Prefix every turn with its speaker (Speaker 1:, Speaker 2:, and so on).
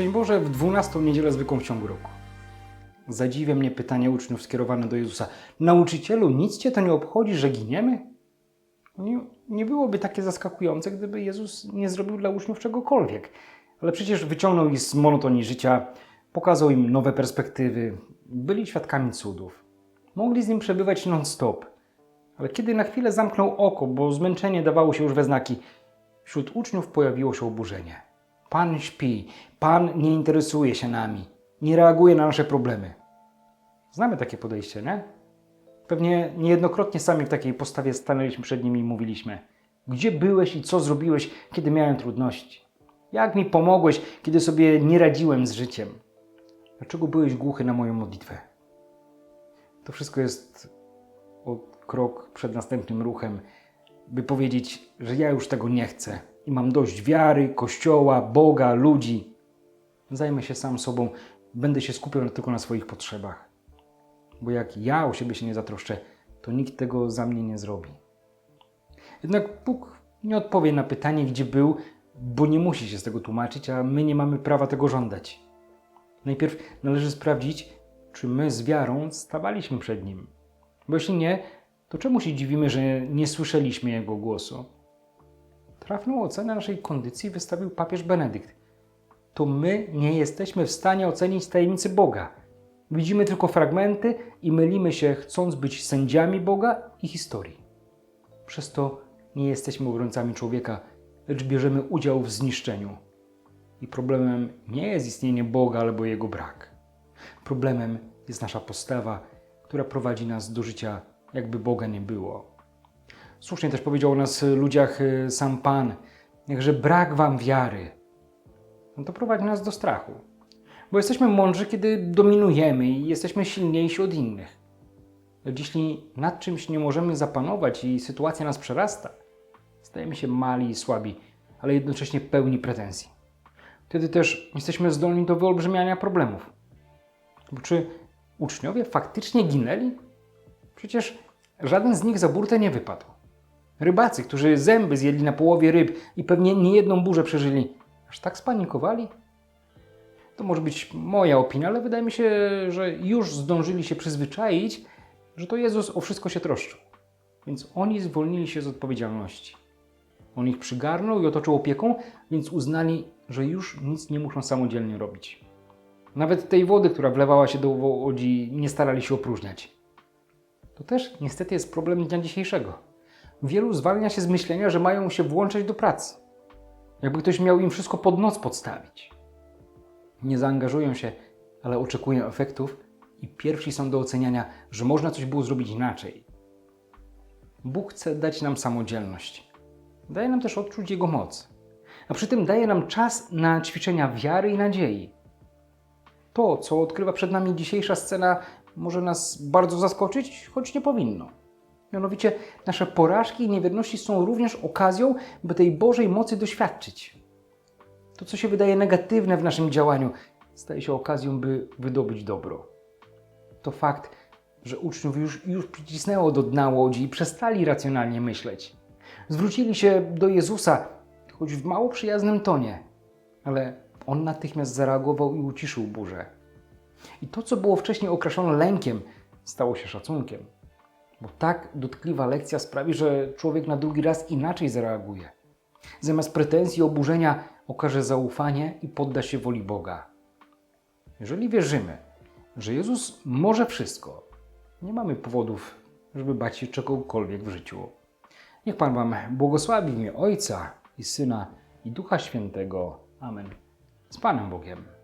Speaker 1: Szczęść Boże w 12 niedzielę zwykłą w ciągu roku. Zadziwia mnie pytanie uczniów skierowane do Jezusa. Nauczycielu, nic cię to nie obchodzi, że giniemy? Nie, nie byłoby takie zaskakujące, gdyby Jezus nie zrobił dla uczniów czegokolwiek. Ale przecież wyciągnął ich z monotonii życia, pokazał im nowe perspektywy, byli świadkami cudów. Mogli z nim przebywać non-stop. Ale kiedy na chwilę zamknął oko, bo zmęczenie dawało się już we znaki, wśród uczniów pojawiło się oburzenie. Pan śpi, Pan nie interesuje się nami, nie reaguje na nasze problemy. Znamy takie podejście, nie? Pewnie niejednokrotnie sami w takiej postawie stanęliśmy przed nim i mówiliśmy: Gdzie byłeś i co zrobiłeś, kiedy miałem trudności? Jak mi pomogłeś, kiedy sobie nie radziłem z życiem? Dlaczego byłeś głuchy na moją modlitwę? To wszystko jest o krok przed następnym ruchem, by powiedzieć, że ja już tego nie chcę i mam dość wiary, kościoła, Boga, ludzi. Zajmę się sam sobą, będę się skupiał tylko na swoich potrzebach. Bo jak ja o siebie się nie zatroszczę, to nikt tego za mnie nie zrobi. Jednak Bóg nie odpowie na pytanie, gdzie był, bo nie musi się z tego tłumaczyć, a my nie mamy prawa tego żądać. Najpierw należy sprawdzić, czy my z wiarą stawaliśmy przed Nim. Bo jeśli nie, to czemu się dziwimy, że nie słyszeliśmy Jego głosu? Trafną ocenę naszej kondycji wystawił papież Benedykt. To my nie jesteśmy w stanie ocenić tajemnicy Boga. Widzimy tylko fragmenty i mylimy się, chcąc być sędziami Boga i historii. Przez to nie jesteśmy obrońcami człowieka, lecz bierzemy udział w zniszczeniu. I problemem nie jest istnienie Boga albo jego brak. Problemem jest nasza postawa, która prowadzi nas do życia, jakby Boga nie było. Słusznie też powiedział o nas ludziach y, sam Pan, że brak wam wiary. No to prowadzi nas do strachu. Bo jesteśmy mądrzy, kiedy dominujemy i jesteśmy silniejsi od innych. Lecz jeśli nad czymś nie możemy zapanować i sytuacja nas przerasta, stajemy się mali i słabi, ale jednocześnie pełni pretensji. Wtedy też jesteśmy zdolni do wyolbrzymiania problemów. Bo czy uczniowie faktycznie ginęli? Przecież żaden z nich za burtę nie wypadł. Rybacy, którzy zęby zjedli na połowie ryb i pewnie niejedną burzę przeżyli, aż tak spanikowali? To może być moja opinia, ale wydaje mi się, że już zdążyli się przyzwyczaić, że to Jezus o wszystko się troszczył. Więc oni zwolnili się z odpowiedzialności. On ich przygarnął i otoczył opieką, więc uznali, że już nic nie muszą samodzielnie robić. Nawet tej wody, która wlewała się do łodzi, nie starali się opróżniać. To też niestety jest problem dnia dzisiejszego. Wielu zwalnia się z myślenia, że mają się włączać do pracy. Jakby ktoś miał im wszystko pod noc podstawić. Nie zaangażują się, ale oczekują efektów i pierwsi są do oceniania, że można coś było zrobić inaczej. Bóg chce dać nam samodzielność. Daje nam też odczuć Jego moc. A przy tym daje nam czas na ćwiczenia wiary i nadziei. To, co odkrywa przed nami dzisiejsza scena, może nas bardzo zaskoczyć, choć nie powinno. Mianowicie nasze porażki i niewierności są również okazją, by tej Bożej mocy doświadczyć. To, co się wydaje negatywne w naszym działaniu, staje się okazją, by wydobyć dobro. To fakt, że uczniów już, już przycisnęło do dna łodzi i przestali racjonalnie myśleć. Zwrócili się do Jezusa, choć w mało przyjaznym tonie, ale on natychmiast zareagował i uciszył burzę. I to, co było wcześniej okraszone lękiem, stało się szacunkiem. Bo tak dotkliwa lekcja sprawi, że człowiek na drugi raz inaczej zareaguje. Zamiast pretensji i oburzenia okaże zaufanie i podda się woli Boga. Jeżeli wierzymy, że Jezus może wszystko, nie mamy powodów, żeby bać się czegokolwiek w życiu. Niech Pan Wam błogosławi w Ojca i Syna i Ducha Świętego. Amen. Z Panem Bogiem.